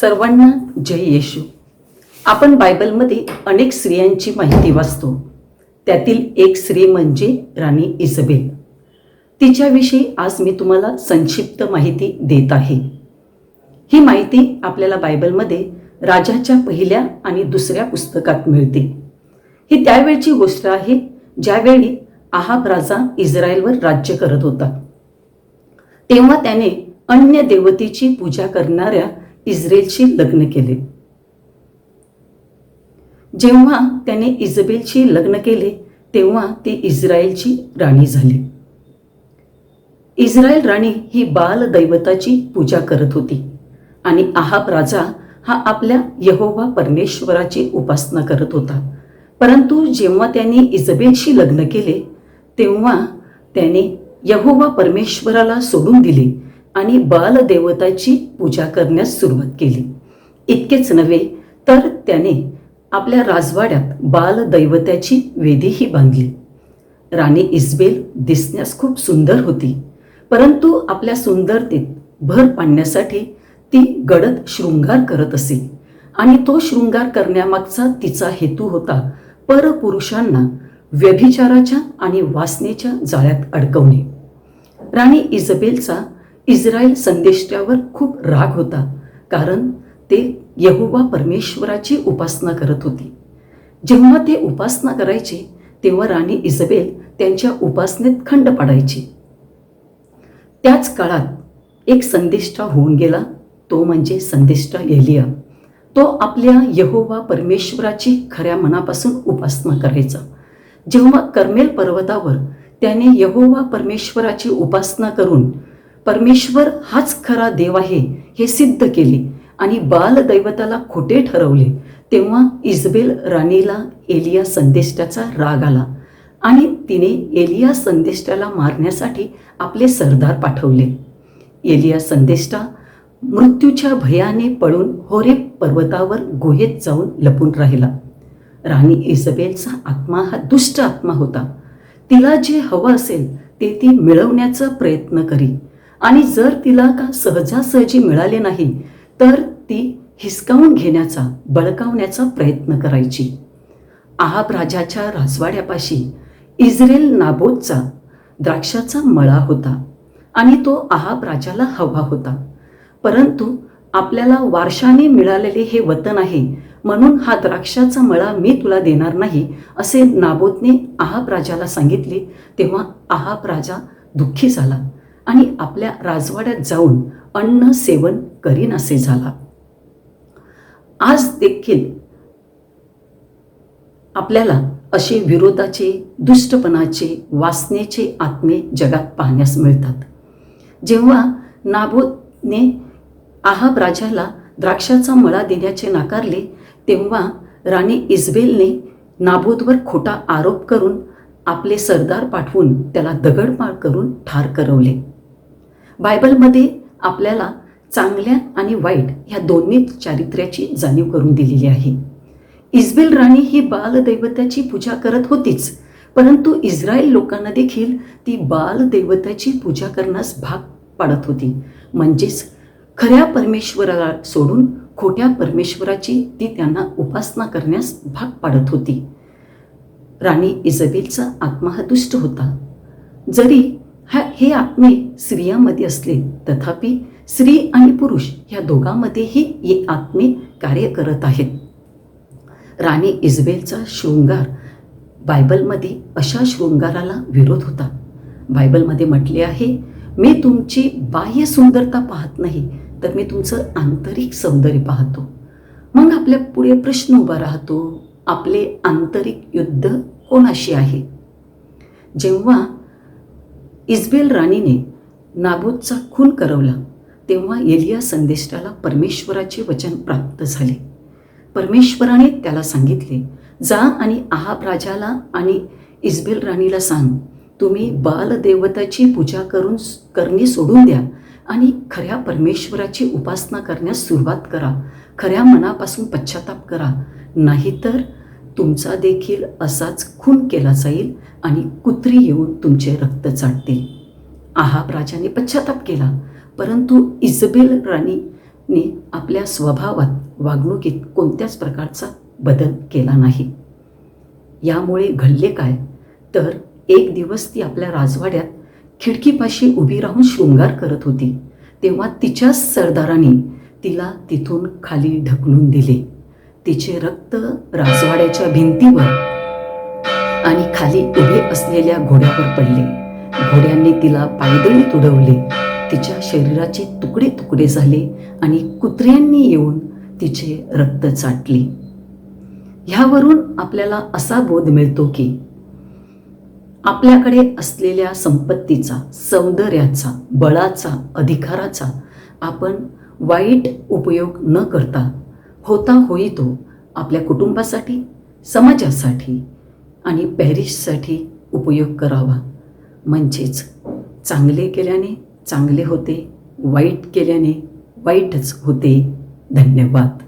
सर्वांना जय येशू. आपण बायबलमध्ये अनेक स्त्रियांची माहिती वाचतो. त्यातील एक स्त्री म्हणजे राणी इसबेल तिच्याविषयी आज मी तुम्हाला संक्षिप्त माहिती देत आहे. ही माहिती आपल्याला बायबलमध्ये राजाच्या पहिल्या आणि दुसऱ्या पुस्तकात मिळते. ही त्यावेळची गोष्ट आहे ज्यावेळी आहाब राजा इस्रायलवर राज्य करत होता. तेव्हा त्याने अन्य देवतेची पूजा करणाऱ्या इस्रायलशी लग्न केले. जेव्हा त्याने इजबेलशी लग्न केले तेव्हा ती इस्रायलची राणी झाली. इस्रायल राणी ही बाल दैवताची पूजा करत होती आणि आहाब राजा हा आपल्या यहोवा परमेश्वराची उपासना करत होता. परंतु जेव्हा त्याने इजबेलशी लग्न केले तेव्हा त्याने यहोवा परमेश्वराला सोडून दिले आणि बालदेवताची पूजा करण्यास सुरुवात केली. इतकेच नव्हे तर त्याने आपल्या राजवाड्यात बालदैवताची वेदीही बांधली. राणी इस्बेल दिसण्यास खूप सुंदर होती परंतु आपल्या सुंदरतेत भर पाडण्यासाठी ती गडद शृंगार करत असे. आणि तो शृंगार करण्यामागचा तिचा हेतू होता परपुरुषांना व्यभिचाराच्या आणि वासनेच्या जाळ्यात अडकवणे. राणी इजबेलचा इस्रायल संदेष्ट्यावर खूप राग होता कारण ते यहोवा परमेश्वराची उपासना करत होती. जेव्हा ते उपासना करायचे तेव्हा राणी इजबेल त्यांच्या उपासनेत खंड पाडायची. त्याच काळात एक संदेष्टा होऊन गेला तो म्हणजे संदेष्टा एलिया. तो आपल्या यहोवा परमेश्वराची खऱ्या मनापासून उपासना करायचा. जेव्हा कर्मेल पर्वतावर त्याने यहोवा परमेश्वराची उपासना करून परमेश्वर हाच खरा देव आहे हे सिद्ध केले आणि बालदैवताला खोटे ठरवले. तेव्हा इजबेल राणीला एलिया संदेष्टाचा राग आला आणि तिने एलिया संदेष्टाला मारण्यासाठी आपले सरदार पाठवले. एलिया संदेष्टा मृत्यूच्या भयाने पळून होरे पर्वतावर गुहेत जाऊन लपून राहिला. राणी इजबेलचा आत्मा हा दुष्ट आत्मा होता. तिला जे हवं असेल ते ती मिळवण्याचा प्रयत्न करी. आणि जर तिला का सहजासहजी मिळाले नाही तर ती हिसकावून घेण्याचा बळकावण्याचा प्रयत्न करायची. आहाब राजाच्या राजवाड्यापाशी इस्रेल नाबोतचा द्राक्षाचा मळा होता आणि तो आहाब राजाला हवा होता. परंतु आपल्याला वारशाने मिळालेले हे वतन आहे म्हणून हा द्राक्षाचा मळा मी तुला देणार नाही असे नाबोतने आहाब राजाला सांगितले. तेव्हा आहाब राजा दुःखी झाला. आणि आपल्या राजवाड्यात जाऊन अन्न सेवन करीन असे झाला. आज देखील आपल्याला असे विरोधाचे दुष्टपणाचे वासनेचे आत्मे जगात पाहण्यास मिळतात. जेव्हा नाबोदने आहाब राजाला द्राक्षाचा मळा देण्याचे नाकारले तेव्हा राणी इस्बेलने नाबोदवर खोटा आरोप करून आपले सरदार पाठवून त्याला दगडमाळ करून ठार करवले. बायबलमध्ये आपल्याला चांगल्या आणि वाईट ह्या दोन्ही चारित्र्याची जाणीव करून दिलेली आहे. इस्बेल राणी ही बालदैवताची पूजा करत होतीच परंतु इस्रायल लोकांना देखील ती बालदैवताची पूजा करण्यास भाग पाडत होती. म्हणजेच खऱ्या परमेश्वराला सोडून खोट्या परमेश्वराची ती त्यांना उपासना करण्यास भाग पाडत होती. राणी इजबेलचा आत्महदुष्ट होता. जरी हा हे आत्मे स्त्रियामध्ये असले तथापि स्त्री आणि पुरुष ह्या दोघांमध्येही हे आत्मे कार्य करत आहेत. राणी इजबेलचा शृंगार बायबलमध्ये अशा शृंगाराला विरोध होता. बायबलमध्ये म्हटले आहे मी तुमची बाह्य सुंदरता पाहत नाही तर मी तुमचं आंतरिक सौंदर्य पाहतो. मग आपल्या पुढे प्रश्न उभा राहतो आपले आंतरिक युद्ध कोणाशी आहे? जेव्हा इस्बेल राणीने नाबोतचा खून करवला तेव्हा एलिया संदेष्टाला परमेश्वराचे वचन प्राप्त झाले. परमेश्वराने त्याला सांगितले जा आणि आहाब राजाला आणि इस्बेल राणीला सांग तुम्ही बालदेवताची पूजा करून करणे सोडून द्या आणि खऱ्या परमेश्वराची उपासना करण्यास सुरुवात करा खऱ्या मनापासून पश्चाताप करा नाहीतर तुमचा देखील असाच खून केला जाईल आणि कुत्री येऊन तुमचे रक्त चाटतील. आहाब राजाने पश्चाताप केला परंतु इजबेल राणीने आपल्या स्वभावात वागणुकीत कोणत्याच प्रकारचा बदल केला नाही. यामुळे घडले काय? तर एक दिवस ती आपल्या राजवाड्यात खिडकीपाशी उभी राहून शृंगार करत होती तेव्हा तिच्याच सरदाराने तिला तिथून खाली ढकलून दिले. तिचे रक्त राजवाड्याच्या भिंतीवर आणि खाली उभे असलेल्या घोड्यावर पडले. घोड्यांनी तिला पायदळी तुडवले. तिच्या शरीराचे तुकडे तुकडे झाले आणि कुत्र्यांनी येऊन तिचे रक्त चाटले. ह्यावरून आपल्याला असा बोध मिळतो की आपल्याकडे असलेल्या संपत्तीचा सौंदर्याचा बळाचा अधिकाराचा आपण वाईट उपयोग न करता होता होई तो आपल्या कुटुंबासाठी समाजासाठी आणि पॅरिससाठी उपयोग करावा. म्हणजेच चांगले केल्याने चांगले होते वाईट केल्याने वाईटच होते. धन्यवाद.